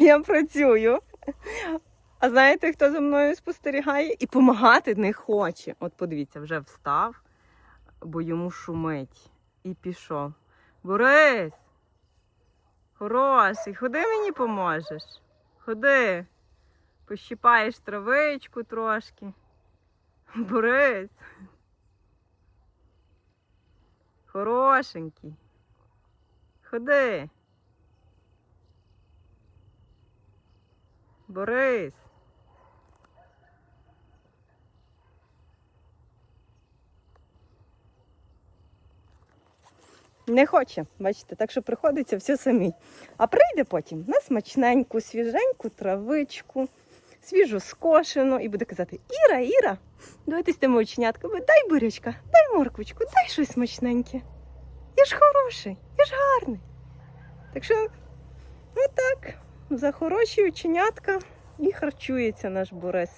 Я працюю. А знаєте, хто за мною спостерігає? І допомагати не хоче. От подивіться, вже встав, бо йому шумить. І пішов. Борис! Хороший, ходи мені поможеш. Ходи. Пощипаєш травичку трошки. Борис. Хорошенький. Ходи. Борис. Не хоче, бачите, так що приходиться все самі. А прийде потім на смачненьку, свіженьку травичку, свіжу скошену і буде казати: Іра, Іра, давайте з тими оченятками, дай бурячка, дай морквочку, дай щось смачненьке. Я ж хороший, я ж гарний. Так що, отак, за хороші оченятка і харчується наш Борис.